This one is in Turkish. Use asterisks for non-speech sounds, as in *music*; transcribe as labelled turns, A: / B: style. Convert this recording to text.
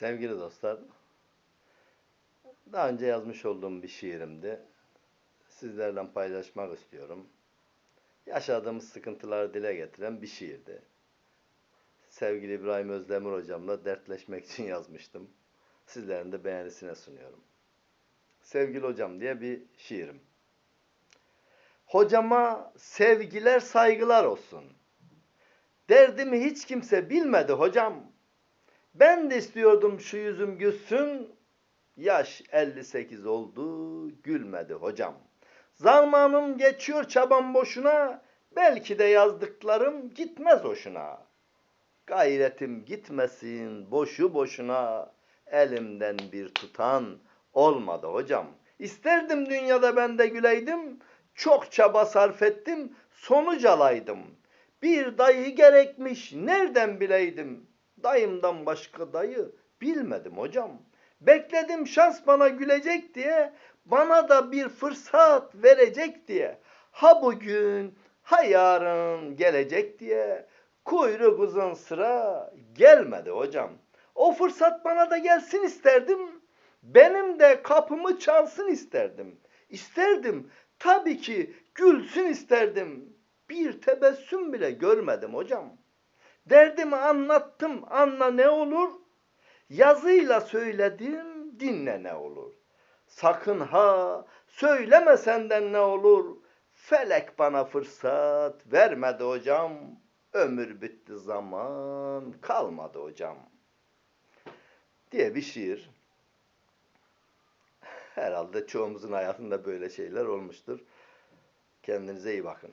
A: Sevgili dostlar, daha önce yazmış olduğum bir şiirimdi. Sizlerle paylaşmak istiyorum. Yaşadığımız sıkıntıları dile getiren bir şiirdi. Sevgili İbrahim Özdemir hocamla dertleşmek için *laughs* yazmıştım. Sizlerin de beğenisine sunuyorum. Sevgili hocam diye bir şiirim. Hocama sevgiler saygılar olsun. Derdimi hiç kimse bilmedi hocam. Ben de istiyordum şu yüzüm gülsün. Yaş 58 oldu, gülmedi hocam. Zamanım geçiyor çabam boşuna. Belki de yazdıklarım gitmez hoşuna. Gayretim gitmesin boşu boşuna. Elimden bir tutan olmadı hocam. İsterdim dünyada ben de güleydim. Çok çaba sarf ettim, sonuç alaydım. Bir dayı gerekmiş, nereden bileydim? Dayımdan başka dayı bilmedim hocam. Bekledim şans bana gülecek diye, bana da bir fırsat verecek diye. Ha bugün, ha yarın gelecek diye. Kuyruk uzun sıra gelmedi hocam. O fırsat bana da gelsin isterdim. Benim de kapımı çalsın isterdim. İsterdim, tabii ki gülsün isterdim. Bir tebessüm bile görmedim hocam. Derdimi anlattım, anla ne olur? Yazıyla söyledim, dinle ne olur? Sakın ha, söyleme senden ne olur? Felek bana fırsat vermedi hocam. Ömür bitti zaman kalmadı hocam. Diye bir şiir. Herhalde çoğumuzun hayatında böyle şeyler olmuştur. Kendinize iyi bakın.